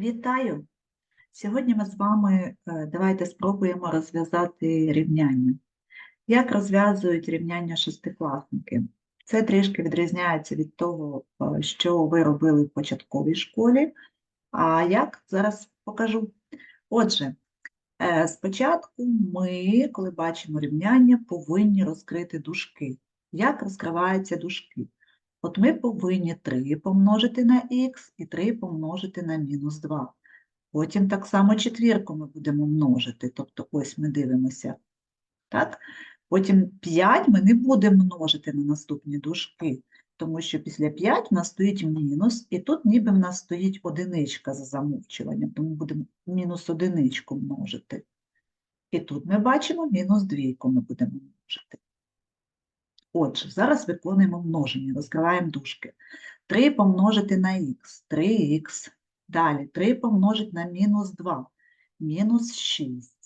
Вітаю! Сьогодні ми з вами е, давайте спробуємо розв'язати рівняння. Як розв'язують рівняння шестикласники? Це трішки відрізняється від того, е, що ви робили в початковій школі. А як зараз покажу. Отже, е, спочатку ми, коли бачимо рівняння, повинні розкрити дужки. Як розкриваються дужки? От ми повинні 3 помножити на х і 3 помножити на мінус 2. Потім так само четвірку ми будемо множити, тобто ось ми дивимося. Так? Потім 5 ми не будемо множити на наступні дужки, тому що після 5 в нас стоїть мінус, і тут ніби в нас стоїть одиничка за замовчуванням, тому будемо мінус одиничку множити. І тут ми бачимо мінус двійку ми будемо множити. Отже, зараз виконуємо множення, розкриваємо дужки. 3 помножити на х, 3х. Далі 3 помножити на мінус 2, мінус 6.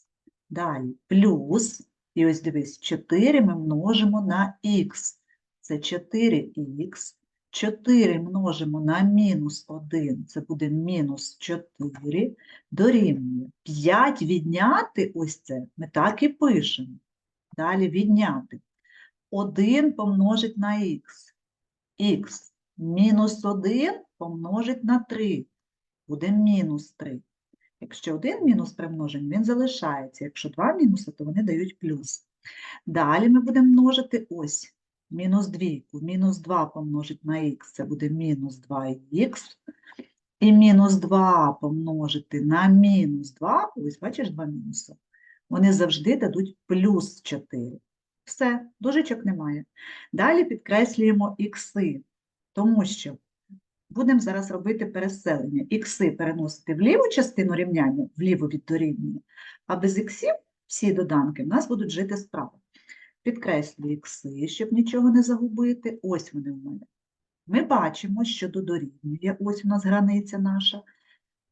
Далі плюс, і ось дивись, 4 ми множимо на х. Це 4х. 4 множимо на мінус 1, це буде мінус 4, дорівнює. 5 відняти ось це, ми так і пишемо. Далі відняти. 1 помножить на х. х мінус 1 помножить на 3. Буде мінус 3. Якщо один мінус при множенні, він залишається. Якщо два мінуси, то вони дають плюс. Далі ми будемо множити ось мінус 2. Мінус 2 помножить на х, це буде мінус 2х. І мінус 2 помножити на мінус 2, ось бачиш два мінуси, вони завжди дадуть плюс 4. Все, дужечок немає. Далі підкреслюємо ікси, тому що будемо зараз робити переселення. Ікси переносити в ліву частину рівняння, вліву від дорівнює, а без іксів всі доданки в нас будуть жити справа. Підкреслюю ікси, щоб нічого не загубити. Ось вони в мене. Ми бачимо, що до дорівнює, ось у нас границя наша.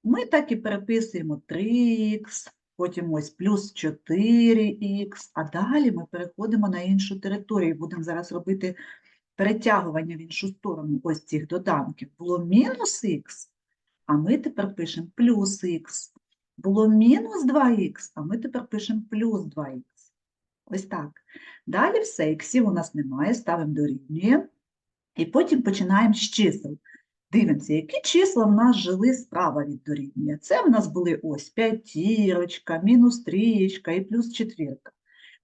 Ми так і переписуємо 3х, потім ось плюс 4х, а далі ми переходимо на іншу територію. Будемо зараз робити перетягування в іншу сторону ось цих доданків. Було мінус х, а ми тепер пишемо плюс х. Було мінус 2х, а ми тепер пишемо плюс 2х. Ось так. Далі все, іксів у нас немає, ставимо дорівнює. І потім починаємо з чисел. Дивимося, які числа в нас жили справа від дорівнює. Це в нас були ось п'ятірочка, мінус трієчка і плюс четвірка.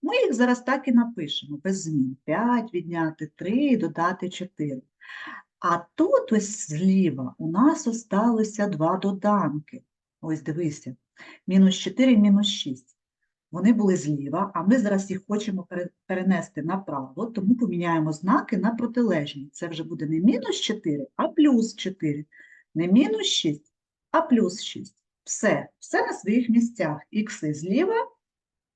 Ми їх зараз так і напишемо, без змін. 5 відняти 3 і додати 4. А тут ось зліва у нас осталося два доданки. Ось дивися, мінус 4 і мінус 6. Вони були зліва, а ми зараз їх хочемо перенести направо, тому поміняємо знаки на протилежні. Це вже буде не мінус 4, а плюс 4. Не мінус 6, а плюс 6. Все, все на своїх місцях. Ікси зліва,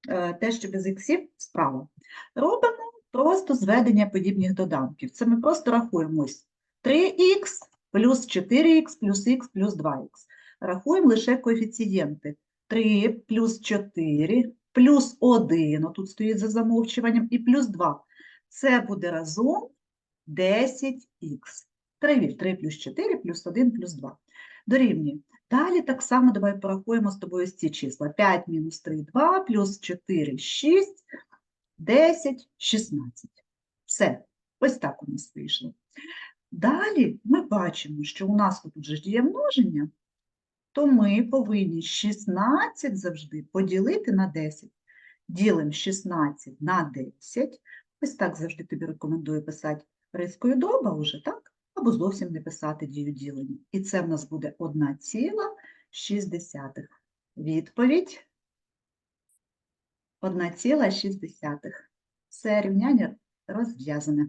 е, те, що без іксів, справа. Робимо просто зведення подібних доданків. Це ми просто рахуємо ось 3х плюс 4х плюс х плюс 2х. Рахуємо лише коефіцієнти. 3 плюс 4 плюс 1, отут стоїть за замовчуванням, і плюс 2. Це буде разом 10х. Перевір, 3 плюс 4 плюс 1 плюс 2. Дорівнює. Далі так само давай порахуємо з тобою ці числа. 5 мінус 3 – 2, плюс 4 – 6, 10, 16. Все, ось так у нас вийшло. Далі ми бачимо, що у нас тут вже діє множення, то ми повинні 16 завжди поділити на 10. Ділимо 16 на 10. Ось так завжди тобі рекомендую писати рискою доба вже, так? Або зовсім не писати дію ділення. І це в нас буде 1,6. Відповідь 1,6. Все рівняння розв'язане.